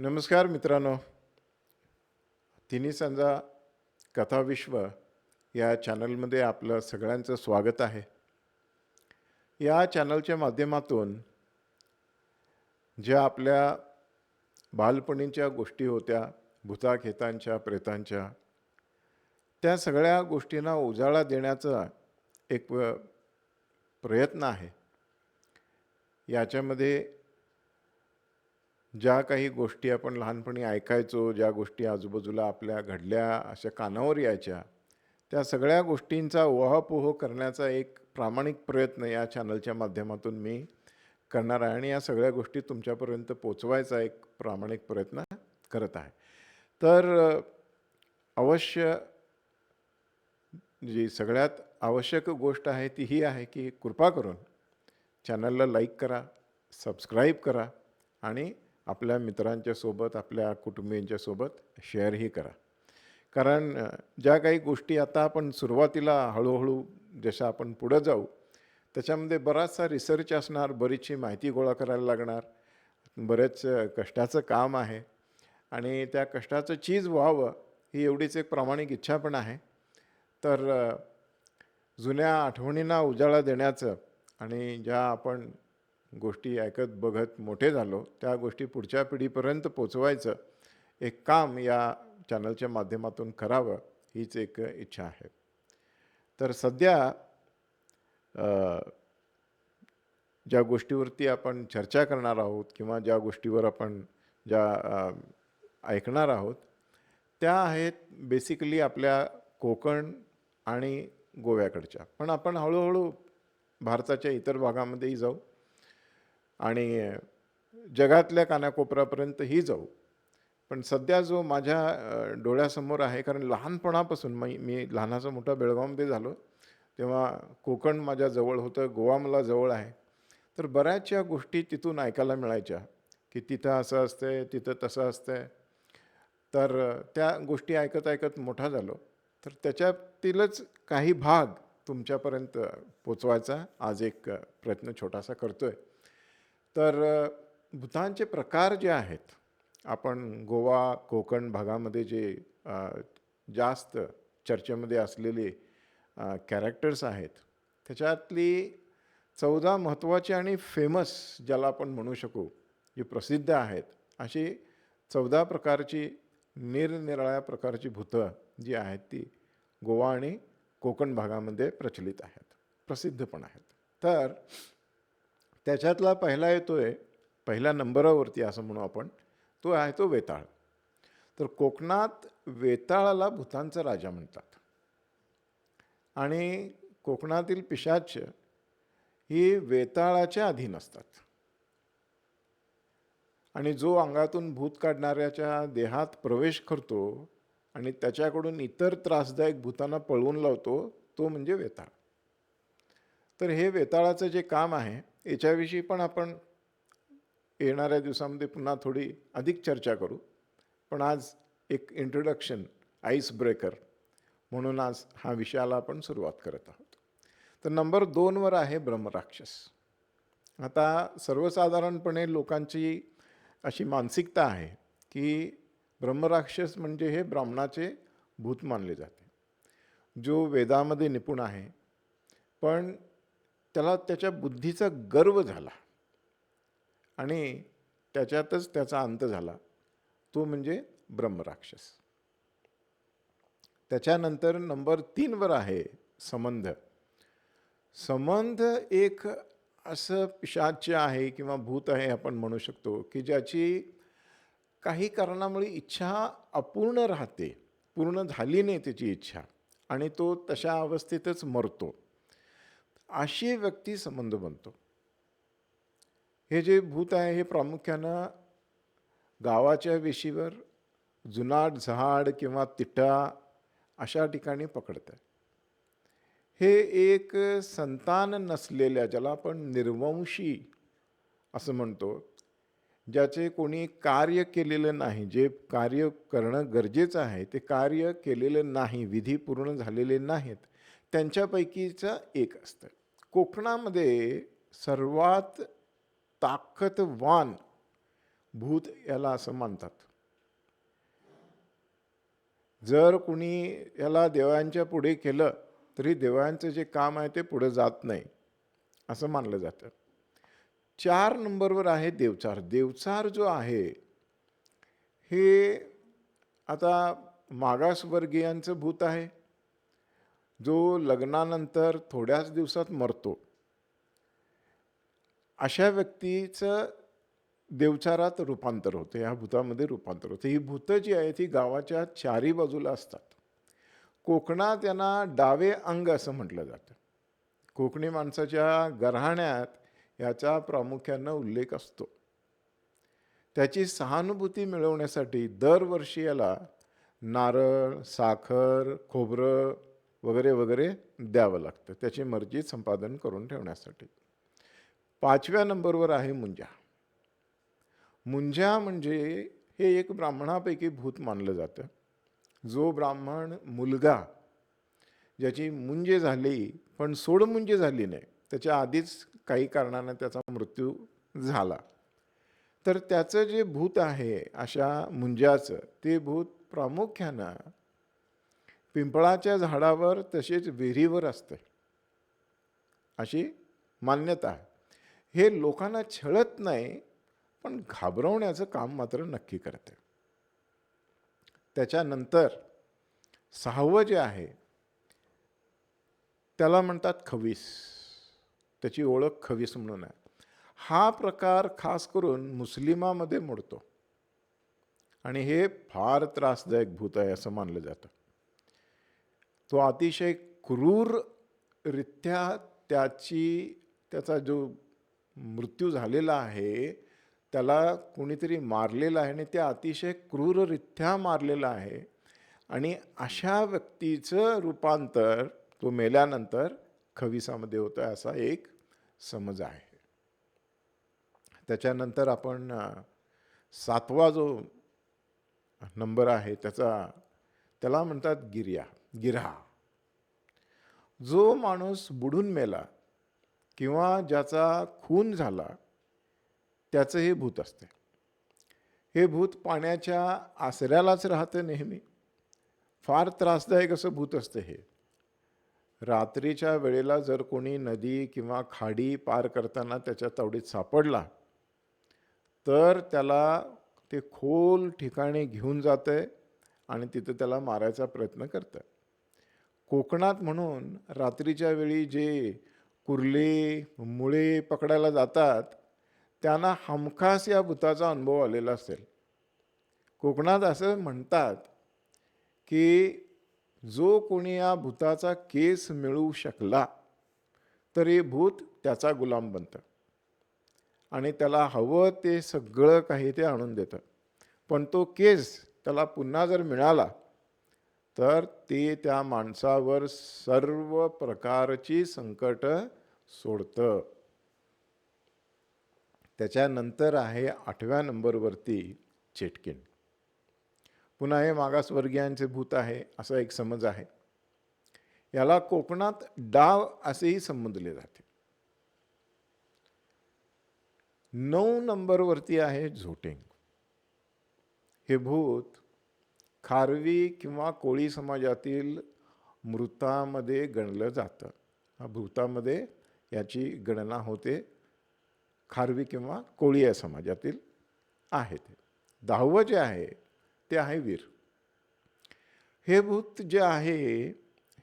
नमस्कार मित्रांनो. तिन्ही संजा कथाविश्व या चॅनलमध्ये आपलं सगळ्यांचं स्वागत आहे. या चॅनलच्या माध्यमातून ज्या आपल्या बालपणीच्या गोष्टी होत्या भूताखेतांच्या प्रेतांच्या त्या सगळ्या गोष्टींना उजाळा देण्याचा एक प्रयत्न आहे. याच्यामध्ये ज्या काही गोष्टी आपण लहानपणी ऐकायचो ज्या गोष्टी आजूबाजूला आपल्या घडल्या अशा कानावर यायच्या त्या सगळ्या गोष्टींचा ओहापोह करण्याचा एक प्रामाणिक प्रयत्न या चॅनलच्या माध्यमातून मी करणार आहे आणि या सगळ्या गोष्टी तुमच्यापर्यंत पोचवायचा एक प्रामाणिक प्रयत्न करत आहे. तर अवश्य जी सगळ्यात आवश्यक गोष्ट आहे ती ही आहे की कृपा करून चॅनलला लाईक करा सबस्क्राईब करा आणि आपल्या मित्रांच्या सोबत आपल्या कुटुंबियांच्या सोबत शेअरही करा. कारण ज्या काही गोष्टी आता आपण सुरुवातीला हळूहळू जशा आपण पुढं जाऊ त्याच्यामध्ये बराचसा रिसर्च असणार बरीचशी माहिती गोळा करायला लागणार. बरेच कष्टाचं काम आहे. आणि त्या कष्टाचं चीज व्हावं ही एवढीच एक प्रामाणिक इच्छा पण आहे. तर जुन्या आठवणींना उजाळा देण्याचं आणि ज्या आपण गोष्टी ऐकत बघत मोठे झालो त्या गोष्टी पुढच्या पिढीपर्यंत पोचवायचं एक काम या चॅनलच्या माध्यमातून करावं हीच एक इच्छा आहे. तर सध्या ज्या गोष्टीवरती आपण चर्चा करणार आहोत किंवा ज्या गोष्टीवर आपण ज्या ऐकणार आहोत त्या आहेत बेसिकली आपल्या कोकण आणि गोव्याकडच्या. पण आपण हळूहळू भारताच्या इतर भागामध्येही जाऊ. आणि जगातल्या कानाकोपऱ्यापर्यंतही जाऊ. पण सध्या जो माझ्या डोळ्यासमोर आहे कारण लहानपणापासून मी मी लहानाचा मोठा बेळगावमध्ये झालो तेव्हा कोकण माझ्या जवळ होतं गोवा मला जवळ आहे. तर बऱ्याचशा गोष्टी तिथून ऐकायला मिळायच्या की तिथं असं असतंय तिथं तसं असतंय. तर त्या गोष्टी ऐकत ऐकत मोठा झालो. तर त्याच्यातीलच काही भाग तुमच्यापर्यंत पोचवायचा आज एक प्रयत्न छोटासा करतो आहे तर भूतांचे प्रकार जे आहेत आपण गोवा कोकण भागामध्ये जे जास्त चर्चेमध्ये असलेले कॅरेक्टर्स आहेत त्याच्यातली चौदा महत्त्वाची आणि फेमस ज्याला आपण म्हणू शकू जी प्रसिद्ध आहेत अशी चौदा प्रकारची निरनिराळ्या प्रकारची भूतं जी आहेत ती गोवा आणि कोकण भागामध्ये प्रचलित आहेत प्रसिद्ध पण आहेत. तर त्याच्यातला पहिला येतो आहे पहिल्या नंबरावरती असं म्हणू आपण तो आहे तो वेताळ. तर कोकणात वेताळाला भूतांचा राजा म्हणतात. आणि कोकणातील पिशाच ही वेताळाच्या अधीन असतात. आणि जो अंगातून भूत काढणाऱ्याच्या देहात प्रवेश करतो आणि त्याच्याकडून इतर त्रासदायक भूतांना पळवून लावतो तो म्हणजे वेताळ. तर हे वेताळाचं जे काम आहे याच्याविषयी पण आपण येणाऱ्या दिवसामध्ये पुन्हा थोडी अधिक चर्चा करू. पण आज एक इंट्रोडक्शन आईस ब्रेकर म्हणून आज हा विषयाला आपण सुरुवात करत आहोत. तर नंबर दोनवर आहे ब्रह्मराक्षस. आता सर्वसाधारणपणे लोकांची अशी मानसिकता आहे की ब्रह्मराक्षस म्हणजे हे ब्राह्मणाचे भूत मानले जाते. जो वेदामध्ये निपुण आहे. पण त्याला त्याच्या बुद्धीचा गर्व झाला. आणि त्याच्यातच त्याचा अंत झाला. तो म्हणजे ब्रह्मराक्षस. त्याच्यानंतर नंबर तीनवर आहे संबंध. संबंध एक असं पिशाच्य आहे किंवा भूत आहे आपण म्हणू शकतो की ज्याची काही कारणामुळे इच्छा अपूर्ण राहते पूर्ण झाली नाही त्याची इच्छा आणि तो तशा अवस्थेतच मरतो. अशी व्यक्ती संबंध बनतो. हे जे भूत आहे हे प्रामुख्यानं गावाच्या वेशीवर जुनाट झाड किंवा तिटा अशा ठिकाणी पकडतं हे एक संतान नसलेल्या ज्याला आपण निर्वंशी असं म्हणतो ज्याचे कोणी कार्य केलेलं नाही जे कार्य करणं गरजेचं आहे ते कार्य केलेलं नाही विधी पूर्ण झालेले नाहीत त्यांच्यापैकीचं एक असतं. कोकणामध्ये सर्वात ताकदवान भूत याला असं मानतात. जर कुणी याला देवांच्या पुढे केलं तरी देवांचं जे काम आहे ते पुढे जात नाही असं मानलं जातं. चार नंबरवर आहे देवचार. देवचार जो आहे हे आता मागासवर्गीयांचं भूत आहे. जो लग्नानंतर थोड्याच दिवसात मरतो. अशा व्यक्तीचं देवचारात रूपांतर होतं ह्या भूतामध्ये रूपांतर होतं. ही भूतं जी आहेत ती गावाच्या चारी बाजूला असतात. कोकणात यांना डावे अंग असं म्हटलं जातं. कोकणी माणसाच्या गऱ्हाण्यात याचा प्रामुख्यानं उल्लेख असतो. त्याची सहानुभूती मिळवण्यासाठी दरवर्षी याला नारळ साखर खोबरं वगैरे वगैरे द्यावं लागतं. त्याची मर्जी संपादन करून ठेवण्यासाठी. पाचव्या नंबरवर आहे मुंजा. मुंजा म्हणजे हे एक ब्राह्मणापैकी भूत मानलं जातं. जो ब्राह्मण मुलगा ज्याची मुंजे झाली पण सोडमुंजे झाली नाही. त्याच्या आधीच काही कारणानं त्याचा मृत्यू झाला. तर त्याचं जे भूत आहे अशा मुंजाचं ते भूत प्रामुख्यानं पिंपळाच्या झाडावर तसेच विहिरीवर असते. अशी मान्यता आहे. हे लोकांना छळत नाही पण घाबरवण्याचं काम मात्र नक्की करते. त्याच्यानंतर सहावं जे आहे त्याला म्हणतात खवीस. त्याची ओळख खवीस म्हणून आहे. हा प्रकार खास करून मुस्लिमामध्ये मोडतो. आणि हे फार त्रासदायक भूत आहे असं मानलं जातं. तो अतिशय क्रूररित्या त्याची त्याचा जो मृत्यू झालेला आहे त्याला कोणीतरी मारलेला आहे आणि ते अतिशय क्रूररित्या मारलेला आहे. आणि अशा व्यक्तीचं रूपांतर तो मेल्यानंतर खविसामध्ये होतं असा एक समज आहे. त्याच्यानंतर आपण सातवा जो नंबर आहे त्याचा त्याला म्हणतात गिर्या. गिऱ्हा जो माणूस बुडून मेला किंवा ज्याचा खून झाला त्याचं हे भूत असते. हे भूत पाण्याच्या आसऱ्यालाच राहतं नेहमी. फार त्रासदायक असं भूत असतं हे. रात्रीच्या वेळेला जर कोणी नदी किंवा खाडी पार करताना त्याच्या तावडीत सापडला तर त्याला ते खोल ठिकाणी घेऊन जातं आणि तिथं त्याला मारायचा प्रयत्न करतं. कोकणात म्हणून रात्रीच्या वेळी जे कुर्ले मुळे पकडायला जातात त्यांना हमखास या भूताचा अनुभव आलेला असेल. कोकणात असं म्हणतात की जो कोणी या भूताचा केस मिळवू शकला तर हे भूत त्याचा गुलाम बनतं. आणि त्याला हवं ते सगळं काही ते आणून देतं. पण तो केस त्याला पुन्हा जर मिळाला तर ते त्या माणसावर सर्व प्रकारची संकट सोडतं. त्याच्यानंतर आहे आठव्या नंबरवरती चेटकिन. पुन्हा हे मागासवर्गीयांचे भूत आहे असा एक समज आहे. याला कोकणात डाव असेही संबोधले जाते. नऊ नंबरवरती आहे झोटिंग. हे भूत खारवी किंवा कोळी समाजातील मृतामध्ये गणलं जातं. हा भूतामध्ये याची गणना होते. खारवी किंवा कोळी या समाजातील आहे ते दहावं जे आहे ते आहे वीर. हे भूत जे आहे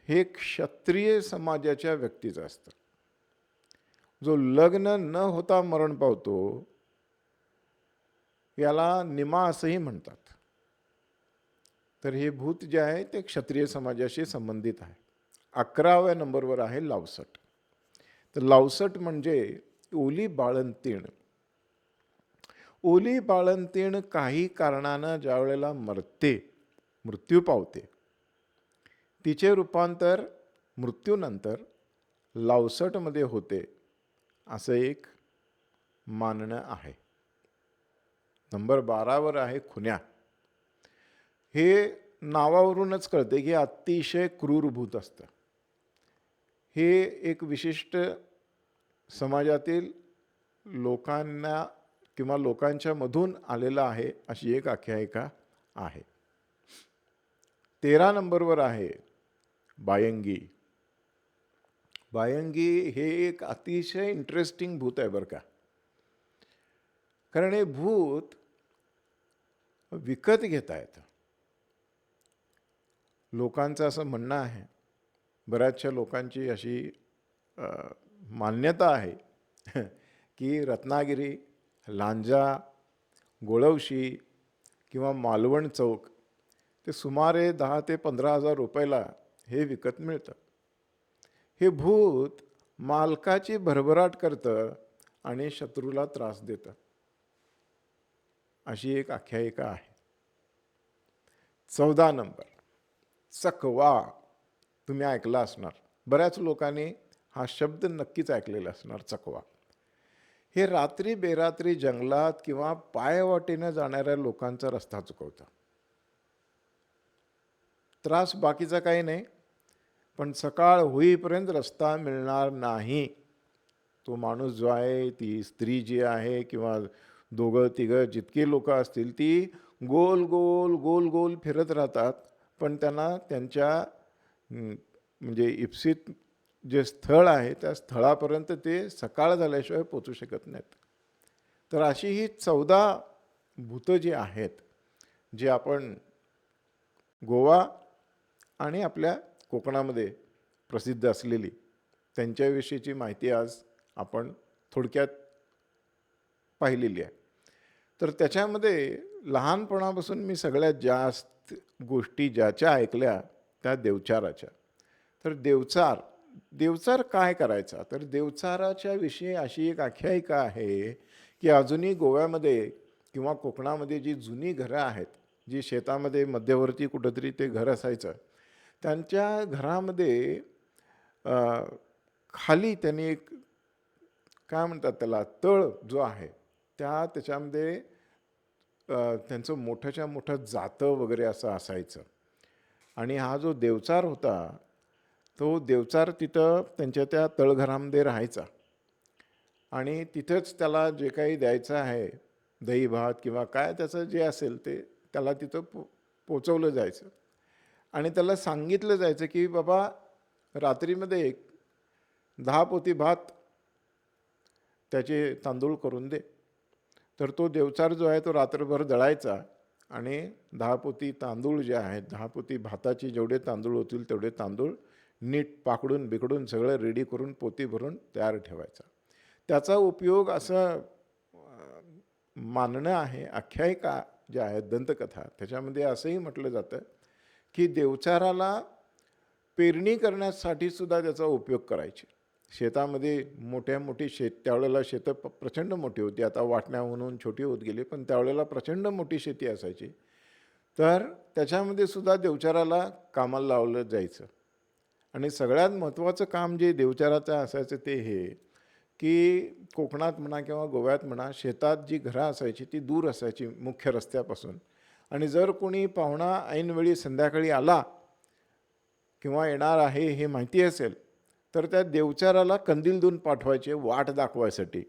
हे क्षत्रिय समाजाच्या व्यक्तीचं असतं. जो लग्न न होता मरण पावतो याला निमा असंही म्हणतात. तर हे भूत जे आहे ते क्षत्रिय समाजाशी संबंधित आहे. अकराव्या नंबरवर आहे लावसट. तर लावसट म्हणजे ओली बाळंतीण. ओली बाळंतीण काही कारणानं ज्या वेळेला मरते मृत्यू पावते तिचे रूपांतर मृत्यूनंतर लावसटमध्ये होते असं एक मानणं आहे. नंबर बारावर आहे खुन्या हे नावावरूनच कळते की अतिशय क्रूर भूत असतं. हे एक विशिष्ट समाजातील लोकांना किंवा लोकांच्या मधून आलेलं आहे अशी एक आख्यायिका आहे. तेरा नंबरवर आहे बायंगी. बायंगी हे एक अतिशय इंटरेस्टिंग भूत आहे बरं का. कारण हे भूत विकत घेता येतं लोकांचं असं म्हणणं आहे. बऱ्याचशा लोकांची अशी मान्यता आहे की रत्नागिरी लांजा गोळवशी किंवा मालवण चौक ते सुमारे दहा ते पंधरा हजार रुपयाला हे विकत मिळतं. हे भूत मालकाची भरभराट करतं आणि शत्रूला त्रास देतं. अशी एक आख्यायिका आहे. चौदा नंबर. चकवा तुम्ही ऐकला असणार. बऱ्याच लोकांनी हा शब्द नक्कीच ऐकलेला असणार चकवा हे रात्री बेरात्री जंगलात किंवा पायवाटेनं जाणाऱ्या लोकांचा रस्ता चुकवतं. त्रास बाकीचा काही नाही पण सकाळ होईपर्यंत रस्ता मिळणार नाही. तो माणूस जो आहे ती स्त्री जी आहे किंवा दोघं तिघं जितकी लोक असतील ती गोल गोल गोल गोल फिरत राहतात. पण त्यांना त्यांच्या म्हणजे इप्सित जे स्थळ आहे त्या स्थळापर्यंत ते सकाळ झाल्याशिवाय पोचू शकत नाहीत. तर अशी ही चौदा भूतं जी आहेत जे आपण गोवा आणि आपल्या कोकणामध्ये प्रसिद्ध असलेली त्यांच्याविषयीची माहिती आज आपण थोडक्यात पाहिलेली आहे. तर त्याच्यामध्ये लहानपणापासून मी सगळ्यात जास्त गोष्टी ज्याच्या ऐकल्या त्या देवचाराच्या. तर देवचार देवचार काय करायचा? तर देवचाराच्या विषयी अशी एक आख्यायिका आहे की अजूनही गोव्यामध्ये किंवा कोकणामध्ये जी जुनी घरं आहेत जी शेतामध्ये मध्यवर्ती कुठंतरी ते घर असायचं त्यांच्या घरामध्ये खाली त्यांनी एक काय म्हणतात त्याला तळ जो आहे त्या त्याच्यामध्ये त्यांचं मोठ्याच्या मोठं जातं वगैरे असं असायचं. आणि हा जो देवचार होता तो देवचार तिथं त्यांच्या त्या तळघरामध्ये राहायचा. आणि तिथंच त्याला जे काही द्यायचं आहे दही भात किंवा काय त्याचं जे असेल ते त्याला तिथं पो पोचवलं जायचं. आणि त्याला सांगितलं जायचं की बाबा रात्रीमध्ये एक दहा पोती भात त्याचे तांदूळ करून दे. तर तो देवचार जो आहे तो रात्रभर दळायचा आणि दहा पोती तांदूळ जे आहेत दहा पोती भाताची जेवढे तांदूळ होतील तेवढे तांदूळ नीट पाकडून बिकडून सगळं रेडी करून पोती भरून तयार ठेवायचा. त्याचा उपयोग असं मानणं आहे आख्यायिका ज्या आहेत दंतकथा त्याच्यामध्ये असंही म्हटलं जातं की देवचाराला पेरणी करण्यासाठी सुद्धा त्याचा उपयोग करायचे. शेतामध्ये मोठ्या मोठी शेत त्यावेळेला शेतं प- प्रचंड मोठी होती. आता वाटण्या म्हणून छोटी होत गेली पण त्यावेळेला प्रचंड मोठी शेती असायची. तर त्याच्यामध्ये सुद्धा देवचाराला कामाला लावलं जायचं. आणि सगळ्यात महत्त्वाचं काम जे देवचाराचं असायचं ते हे की कोकणात म्हणा किंवा गोव्यात म्हणा शेतात जी घरं असायची ती दूर असायची मुख्य रस्त्यापासून. आणि जर कोणी पाहुणा ऐनवेळी संध्याकाळी आला किंवा येणार आहे हे माहिती असेल तर त्या देवचाराला कंदील देऊन पाठवायचे वाट दाखवायसाठी.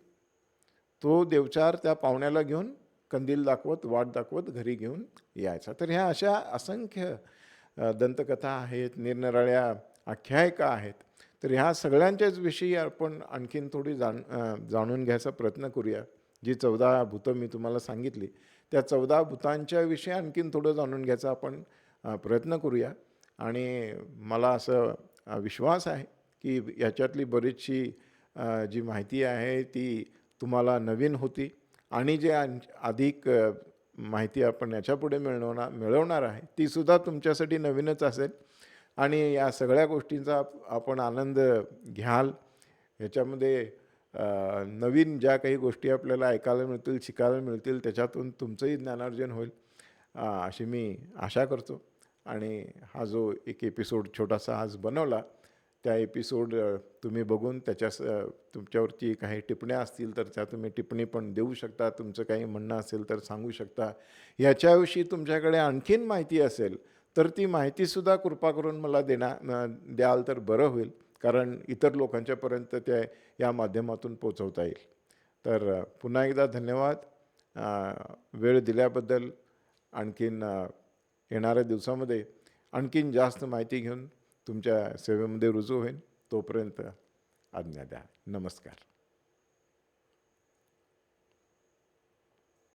तो देवचार त्या पाहुण्याला घेऊन कंदील दाखवत वाट दाखवत घरी घेऊन यायचा. तर ह्या अशा असंख्य दंतकथा आहेत निरनिराळ्या आख्यायिका आहेत. तर ह्या सगळ्यांच्याच विषयी आपण आणखीन थोडी जाण जाणून घ्यायचा प्रयत्न करूया. जी चौदा भूतं मी तुम्हाला सांगितली त्या चौदा भूतांच्या विषयी आणखीन थोडं जाणून घ्यायचा आपण प्रयत्न करूया. आणि मला असं विश्वास आहे की याच्यातली बरीचशी जी माहिती आहे ती तुम्हाला नवीन होती आणि जे अधिक माहिती आपण याच्यापुढे मिळवणार मिळवणार आहे तीसुद्धा तुमच्यासाठी नवीनच असेल. आणि या सगळ्या गोष्टींचा आपण आनंद घ्याल. ह्याच्यामध्ये नवीन ज्या काही गोष्टी आपल्याला ऐकायला मिळतील शिकायला मिळतील त्याच्यातून तुमचंही ज्ञानार्जन होईल अशी मी आशा करतो. आणि हा जो एक एपिसोड छोटासा आज बनवला त्या एपिसोड तुम्ही बघून त्याच्या तुमच्यावरती काही टिप्पण्या असतील तर त्या तुम्ही टिप्पणी पण देऊ शकता तुमचं काही म्हणणं असेल तर सांगू शकता. याच्याविषयी तुमच्याकडे आणखीन माहिती असेल तर ती माहितीसुद्धा कृपा करून मला देणार न- द्याल तर बरं होईल कारण इतर लोकांच्यापर्यंत त्या या माध्यमातून पोचवता येईल. तर पुन्हा एकदा धन्यवाद. वेळ दिल्याबद्दल आणखीन येणाऱ्या दिवसामध्ये आणखीन जास्त माहिती घेऊन तुमच्या सेवेमध्ये रुजू होईन. तोपर्यंत आज्ञा द्या. नमस्कार.